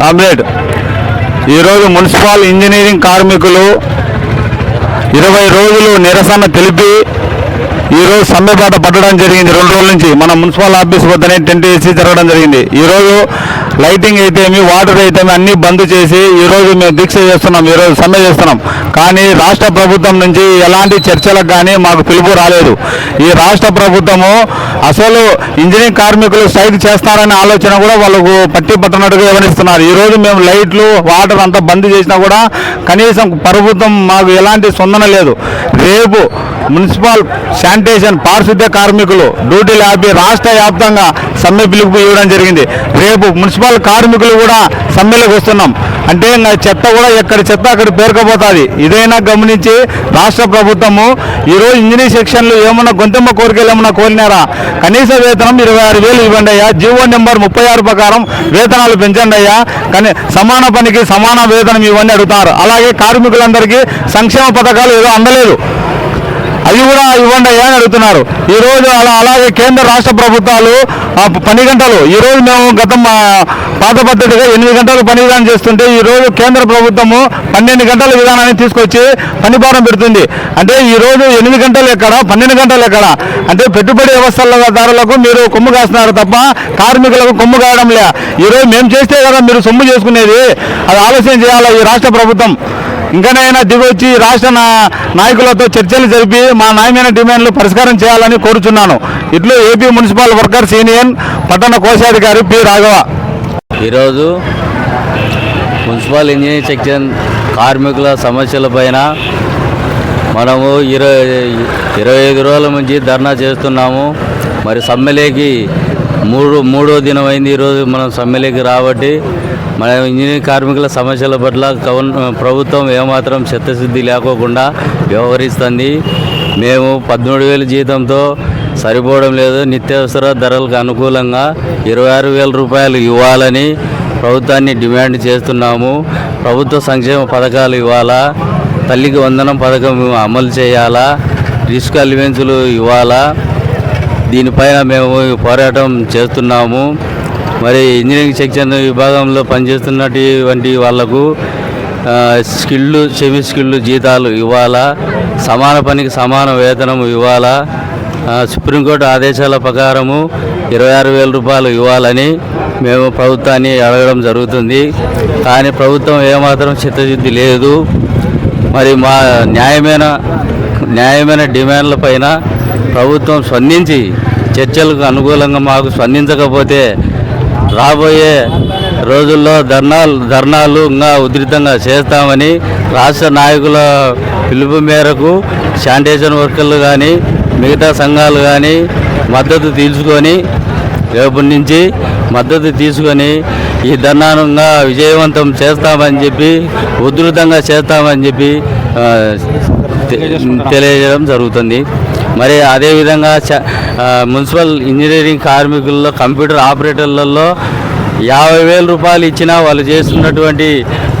Comrade. ఈరోజు municipal engineering కార్మికులు ఇరవై రోజులు నిరసన తెలిపి ఈరోజు సమ్మెబాట పట్టడం జరిగింది. రెండు రోజుల నుంచి మన మున్సిపల్ ఆఫీస్ వద్దనే టెంట్ వేసి జరగడం జరిగింది. ఈరోజు లైటింగ్ అయితేమి వాటర్ అయితేమి అన్నీ బంద్ చేసి ఈరోజు మేము దీక్ష చేస్తున్నాం. ఈరోజు సమ్మె చేస్తున్నాం. కానీ రాష్ట్ర ప్రభుత్వం నుంచి ఎలాంటి చర్చలకు కానీ మాకు పిలుపు రాలేదు. ఈ రాష్ట్ర ప్రభుత్వము అసలు ఇంజనీరింగ్ కార్మికులు స్ట్రైక్ చేస్తారనే ఆలోచన కూడా వాళ్ళకు పట్టి పట్టనట్టుగా వివరిస్తున్నారు. ఈరోజు మేము లైట్లు వాటర్ అంతా బంద్ చేసినా కూడా కనీసం ప్రభుత్వం మాకు ఎలాంటి స్పందన లేదు. రేపు మున్సిపల్ శానిటేషన్ పారిశుద్ధ్య కార్మికులు డ్యూటీలు ఆపి రాష్ట్ర వ్యాప్తంగా సమ్మె పిలుపు ఇవ్వడం జరిగింది. రేపు మున్సిపల్ కార్మికులు కూడా సమ్మెలకు వస్తున్నాం. అంటే ఇంకా చెత్త కూడా ఎక్కడి చెత్త అక్కడ పేరుకపోతుంది. ఇదైనా గమనించి రాష్ట్ర ప్రభుత్వము ఈరోజు ఇంజనీర్ సెక్షన్లు ఏమన్నా గొంతెమ్మ కోరికలు ఏమన్నా కోరినారా? కనీస వేతనం ఇరవై ఆరు వేలు ఇవ్వండి అయ్యా. జీవో నెంబర్ ముప్పై ఆరు ప్రకారం వేతనాలు పెంచండి అయ్యా. కానీ సమాన పనికి సమాన వేతనం ఇవ్వండి అడుగుతారు. అలాగే కార్మికులందరికీ సంక్షేమ పథకాలు ఏదో అందలేదు. అవి కూడా ఇవ్వండి అయ్యా అని అడుగుతున్నారు. ఈ రోజు అలా అలాగే కేంద్ర రాష్ట్ర ప్రభుత్వాలు పని గంటలు ఈ రోజు మేము గతం పాత పద్ధతిగా ఎనిమిది గంటలు పని విధానం చేస్తుంటే ఈ రోజు కేంద్ర ప్రభుత్వము పన్నెండు గంటల విధానాన్ని తీసుకొచ్చి పని భారం పెడుతుంది. అంటే ఈ రోజు ఎనిమిది గంటలు ఎక్కడ పన్నెండు గంటలు ఎక్కడ? అంటే పెట్టుబడి వ్యవస్థలదారులకు మీరు కొమ్ము కాస్తున్నారు తప్ప కార్మికులకు కొమ్ము కాయడం లే. ఈ రోజు మేము చేస్తే కదా మీరు సొమ్ము చేసుకునేది. అది ఆలోచన చేయాలి ఈ రాష్ట్ర ప్రభుత్వం? ఇంకనైనా దిగొచ్చి రాష్ట్ర నాయకులతో చర్చలు జరిపి మా న్యాయమైన డిమాండ్లు పరిష్కారం చేయాలని కోరుచున్నాను. ఇట్లు ఏపీ మున్సిపల్ వర్కర్స్ యూనియన్ పట్టణ కోశాధికారి పి రాఘవ. ఈరోజు మున్సిపల్ ఇంజనీరింగ్ సెక్షన్ కార్మికుల సమస్యలపైన మనము ఇరవై ఇరవై ఐదు రోజుల నుంచి ధర్నా చేస్తున్నాము. మరి సమ్మెలేకి మూడు మూడో దినం అయింది ఈరోజు మనం సమ్మెలేకి రాబట్టి మన ఇంజనీరింగ్ కార్మికుల సమస్యల పట్ల గవర్ ప్రభుత్వం ఏమాత్రం చిత్తశుద్ధి లేకోకుండా వ్యవహరిస్తుంది. మేము పదమూడు వేల జీతంతో సరిపోవడం లేదు. నిత్యావసర ధరలకు అనుకూలంగా ఇరవై ఆరు వేల రూపాయలు ఇవ్వాలని ప్రభుత్వాన్ని డిమాండ్ చేస్తున్నాము. ప్రభుత్వ సంక్షేమ పథకాలు ఇవ్వాలా? తల్లికి వందనం పథకం అమలు చేయాలా? రిస్క్ అలివెన్సులు ఇవ్వాలా? దీనిపైన మేము పోరాటం చేస్తున్నాము. మరి ఇంజనీరింగ్ సెక్షన్ విభాగంలో పనిచేస్తున్నటువంటి వాళ్ళకు ఆ, స్కిళ్ళు సెమీ స్కిళ్ళు జీతాలు ఇవ్వాలా? సమాన పనికి సమాన వేతనం ఇవ్వాలా? సుప్రీంకోర్టు ఆదేశాల ప్రకారము ఇరవై ఆరు వేల రూపాయలు ఇవ్వాలని మేము ప్రభుత్వాన్ని అడగడం జరుగుతుంది. కానీ ప్రభుత్వం ఏమాత్రం చిత్తశుద్ధి లేదు. మరి మా న్యాయమైన న్యాయమైన డిమాండ్ల పైన ప్రభుత్వం స్పందించి చర్చలకు అనుకూలంగా మాకు స్పందించకపోతే రాబోయే రోజుల్లో ధర్నాలు ధర్నాలు ఇంకా ఉధృతంగా చేస్తామని రాష్ట్ర నాయకుల పిలుపు మేరకు శానిటేషన్ వర్కర్లు కానీ మిగతా సంఘాలు కానీ మద్దతు తీసుకొని రేపటి నుంచి మద్దతు తీసుకొని ఈ ధర్నానంగా విజయవంతం చేస్తామని చెప్పి ఉధృతంగా చేస్తామని చెప్పి తెలియజేయడం జరుగుతుంది. మరి అదేవిధంగా చ- మున్సిపల్ ఇంజనీరింగ్ కార్మికుల్లో కంప్యూటర్ ఆపరేటర్లలో యాభై వేల రూపాయలు ఇచ్చినా వాళ్ళు చేస్తున్నటువంటి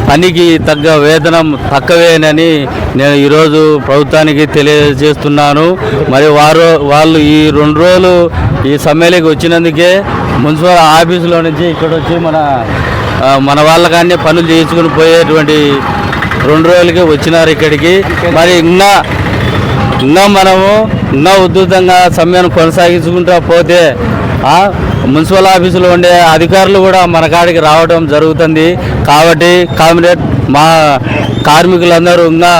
పనికి తగ్గ వేతనం తక్కువేనని నేను ఈరోజు ప్రభుత్వానికి తెలియజేస్తున్నాను. మరి వారు వాళ్ళు ఈ రెండు రోజులు ఈ సమ్మెలకు వచ్చినందుకే మున్సిపల్ ఆఫీసులో నుంచి ఇక్కడ వచ్చి మన మన వాళ్ళకాన్ని పనులు చేయించుకుని పోయేటువంటి రెండు రోజులకి వచ్చినారు ఇక్కడికి. మరి ఇంకా ఇంకా మనము ఇంకా ఉధృతంగా సమ్మెను కొనసాగించుకుంటూ పోతే మున్సిపల్ ఆఫీసులో ఉండే అధికారులు కూడా మన కాడికి రావడం జరుగుతుంది. కాబట్టి కామ్రేడ్ మా కార్మికులందరూ ఇంకా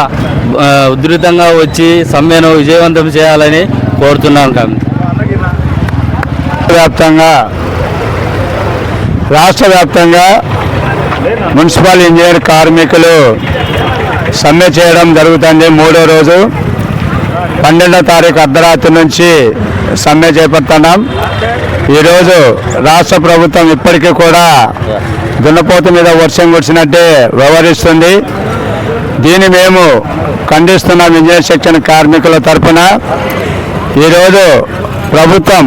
ఉధృతంగా వచ్చి సమ్మెను విజయవంతం చేయాలని కోరుతున్నాను కామ్రేడ్. వ్యాప్తంగా రాష్ట్ర వ్యాప్తంగా మున్సిపల్ ఇంజనీర్ కార్మికులు సమ్మె చేయడం జరుగుతుంది మూడో రోజు. పన్నెండో తారీఖు అర్ధరాత్రి నుంచి సమ్మె చేపడుతున్నాం. ఈరోజు రాష్ట్ర ప్రభుత్వం ఇప్పటికీ కూడా దున్నపోత మీద వర్షం కురిసినట్టే వ్యవహరిస్తుంది. దీన్ని మేము ఖండిస్తున్నాం ఇంజనీర్ సెక్షన్ కార్మికుల తరఫున ఈరోజు ప్రభుత్వం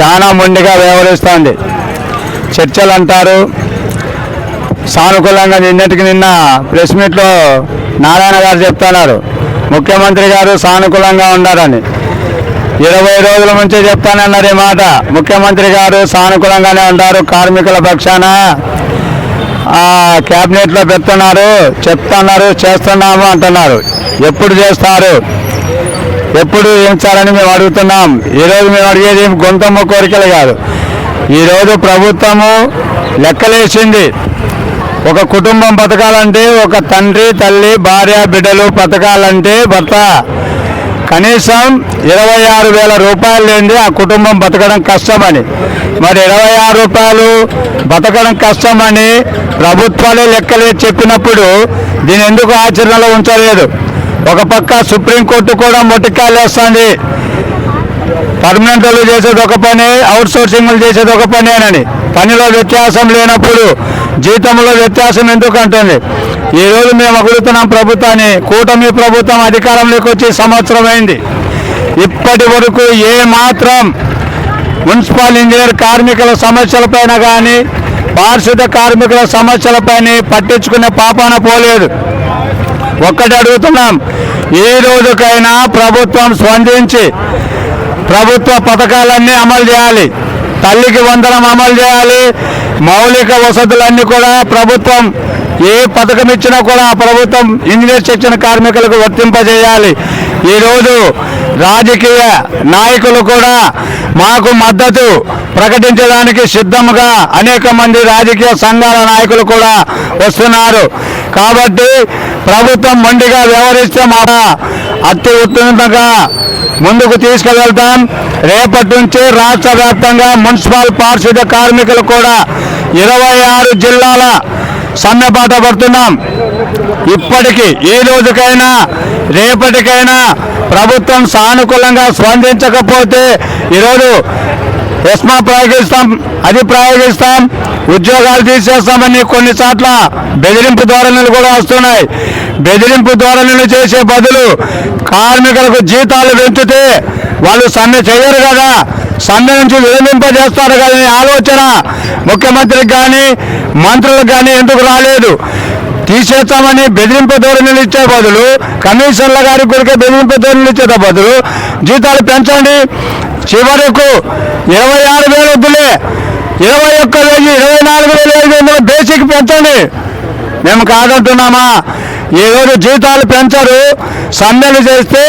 చాలా మొండిగా వ్యవహరిస్తుంది. చర్చలు అంటారు సానుకూలంగా నిన్నటికి నిన్న ప్రెస్ మీట్లో నారాయణ గారు చెప్తున్నారు. ముఖ్యమంత్రి గారు సానుకూలంగా ఉండారని ఇరవై రోజుల నుంచి చెప్తానన్నారు మాట. ముఖ్యమంత్రి గారు సానుకూలంగానే ఉంటారు కార్మికుల పక్షాన. క్యాబినెట్లో పెడుతున్నారు. చెప్తున్నారు చేస్తున్నాము అంటున్నారు. ఎప్పుడు చేస్తారు? ఎప్పుడు ఏంచాలని మేము అడుగుతున్నాం. ఈరోజు మేము అడిగేది గొంతమ్మ కోరికలు కాదు. ఈరోజు ప్రభుత్వము లెక్కలేసింది. ఒక కుటుంబం బతకాలంటే ఒక తండ్రి తల్లి భార్య బిడ్డలు బతకాలంటే భర్త. కనీసం ఇరవై ఆరు వేల రూపాయలు లేండి ఆ కుటుంబం బతకడం కష్టమని. మరి ఇరవై ఆరు రూపాయలు బతకడం కష్టమని ప్రభుత్వాలే లెక్కలే చెప్పినప్పుడు దీని ఎందుకు ఆచరణలో ఉంచలేదు? ఒక పక్క సుప్రీంకోర్టు కూడా మొట్టికాయలు వేస్తుంది పర్మనెంట్లు చేసేది ఒక పని అవుట్ సోర్సింగ్లు చేసేది ఒక పని అని పనిలో వ్యత్యాసం లేనప్పుడు జీతంలో వ్యత్యాసం ఎందుకు అంటుంది? ఈ రోజు మేము అగుడుతున్నాం ప్రభుత్వాన్ని కూటమి ప్రభుత్వం అధికారంలోకి వచ్చి సంవత్సరం అయింది. ఇప్పటి వరకు ఏ మాత్రం మున్సిపల్ ఇంజనీర్ కార్మికుల సమస్యలపైన కానీ పారిశుద్ధ కార్మికుల సమస్యలపైన పట్టించుకునే పాపాన పోలేదు. ఒక్కటి అడుగుతున్నాం ఏ రోజుకైనా ప్రభుత్వం స్పందించి ప్రభుత్వ పథకాలన్నీ అమలు చేయాలి. తల్లికి వందనం అమలు చేయాలి మౌలిక వసతులన్నీ కూడా ప్రభుత్వం ఏ పథకం ఇచ్చినా కూడా ఆ ప్రభుత్వం ఇంజనీర్ శిక్షణ కార్మికులకు వర్తింపజేయాలి. ఈరోజు రాజకీయ నాయకులు కూడా మాకు మద్దతు ప్రకటించడానికి సిద్ధంగా అనేక మంది రాజకీయ సంఘాల నాయకులు కూడా వస్తున్నారు. కాబట్టి ప్రభుత్వం మొండిగా వ్యవహరిస్తే మా అతి ఉత్తమంగా ముందుకు తీసుకువెళ్తాం. రేపటి నుంచి రాష్ట్ర వ్యాప్తంగా మున్సిపల్ పారిశుద్ధ్య కార్మికులు కూడా ఇరవై ఆరు జిల్లాల సమ్మెపాట పడుతున్నాం. ఇప్పటికి ఈ రోజుకైనా రేపటికైనా ప్రభుత్వం సానుకూలంగా స్పందించకపోతే ఈరోజు ఎస్మా ప్రయోగిస్తాం అది ప్రయోగిస్తాం ఉద్యోగాలు తీసేస్తామని కొన్ని చోట్ల బెదిరింపు ధోరణులు కూడా వస్తున్నాయి. బెదిరింపు ధోరణులు చేసే బదులు కార్మికులకు జీతాలు పెంచితే వాళ్ళు సమ్మె చేయరు కదా. సమ్మె నుంచి విరమింపజేస్తారు కానీ ఆలోచన ముఖ్యమంత్రికి కానీ మంత్రులకు కానీ ఎందుకు రాలేదు? తీసేస్తామని బెదిరింపు ధోరణులు ఇచ్చే బదులు కమిషన్ల గారి కొరికే బెదిరింపు ధోరణులు ఇచ్చే బదులు జీతాలు పెంచండి. చివరకు ఇరవై ఆరు వేలు వద్దులే. ఇరవై ఒక్క వెయ్యి ఇరవై నాలుగు వేల ఐదు వందలు బేసిక్ పెంచండి. మేము కాదంటున్నామా? ఈరోజు జీతాలు పెంచరు సమ్మెలు చేస్తే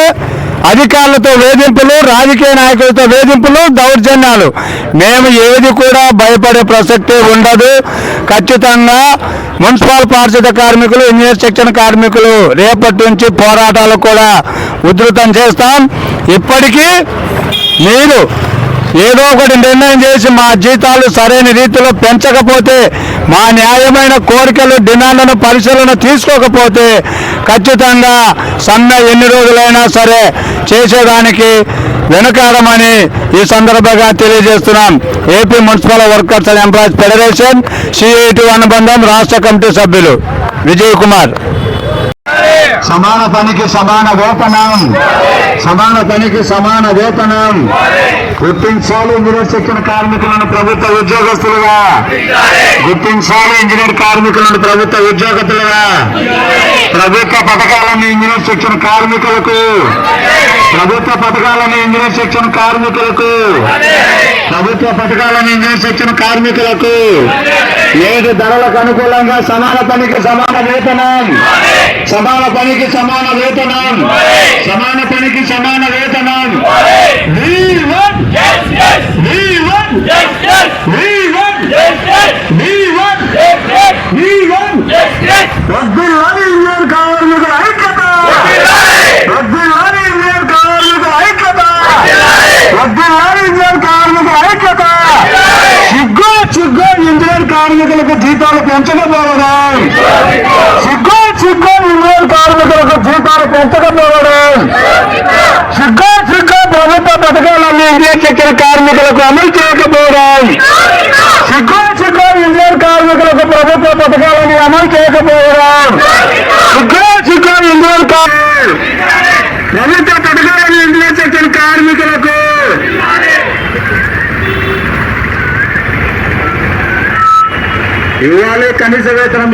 అధికారులతో వేధింపులు రాజకీయ నాయకులతో వేధింపులు దౌర్జన్యాలు. మేము ఏది కూడా భయపడే ప్రసక్తి ఉండదు. ఖచ్చితంగా మున్సిపల్ పారిశుద్ధ కార్మికులు ఇంజనీర్ శిక్షణ కార్మికులు రేపటి నుంచి పోరాటాలు కూడా ఉధృతం చేస్తాం. ఇప్పటికీ మీరు ఏదో ఒకటి నిర్ణయం చేసి మా జీతాలు సరైన రీతిలో పెంచకపోతే మా న్యాయమైన కోరికలు డిమాండ్లను పరిశీలన తీసుకోకపోతే ఖచ్చితంగా సమ్మె ఎన్ని రోజులైనా సరే చేసేదానికి వెనుకాడమని ఈ సందర్భంగా తెలియజేస్తున్నాం. AP municipal workers and employees federation CIT అనుబంధం రాష్ట్ర కమిటీ సభ్యులు విజయ్ కుమార్. సమాన పనికి సమాన వేతనం. సమాన పనికి సమాన వేతనం. గుర్తించాలి ఇంజనీర్ శిక్షణ కార్మికులను ప్రభుత్వ ఉద్యోగస్తులుగా. గుర్తించాలి ఇంజనీర్ కార్మికులను ప్రభుత్వ ఉద్యోగస్తులుగా. ప్రభుత్వ పథకాలను ఇంజనీర్ శిక్షణ కార్మికులకు. ప్రభుత్వ పథకాలను ఇంజనీర్ శిక్షణ కార్మికులకు. ప్రభుత్వ పథకాలను ఇంజనీర్ శిక్షణ కార్మికులకు. నేటి ధరలకు అనుకూలంగా సమాన పనికి సమాన వేతనం. సమాన పనికి సమాన వేతనం. సమాన పనికి సమాన వేతనం. వద్దులాని ఇండియన్ కార్మికుల ఐక్యత. వద్దులాని ఇండియన్ కార్మికుల ఐక్యత. వద్దులాని ఇండియన్ కార్మికుల ఐక్యత. సిగ్గు సిగ్గు ఇంజనీర్ కార్మికులకు జీతాలు పెంచకపోవడం. కార్మికులకు జీతాలు పెంచకపోవడం సిగ్గు సిగ్గు ప్రభుత్వ పథకాలన్నీ ఇంజనీర్ చక్కెర కార్మికులకు అమలు చేయకపోవడం. సిగ్గు సిగ్గు ఇంజనీర్ కార్మికులకు ప్రభుత్వ పథకాలని అమలు చేయకపోవడం. సిగ్గు సిగ్గు ఇంజనీర్ ప్రభుత్వ పథకాలని ఇంజనీర్ చక్కెర కార్మికులకు. ఇవ్వాలి కనీస వేతనం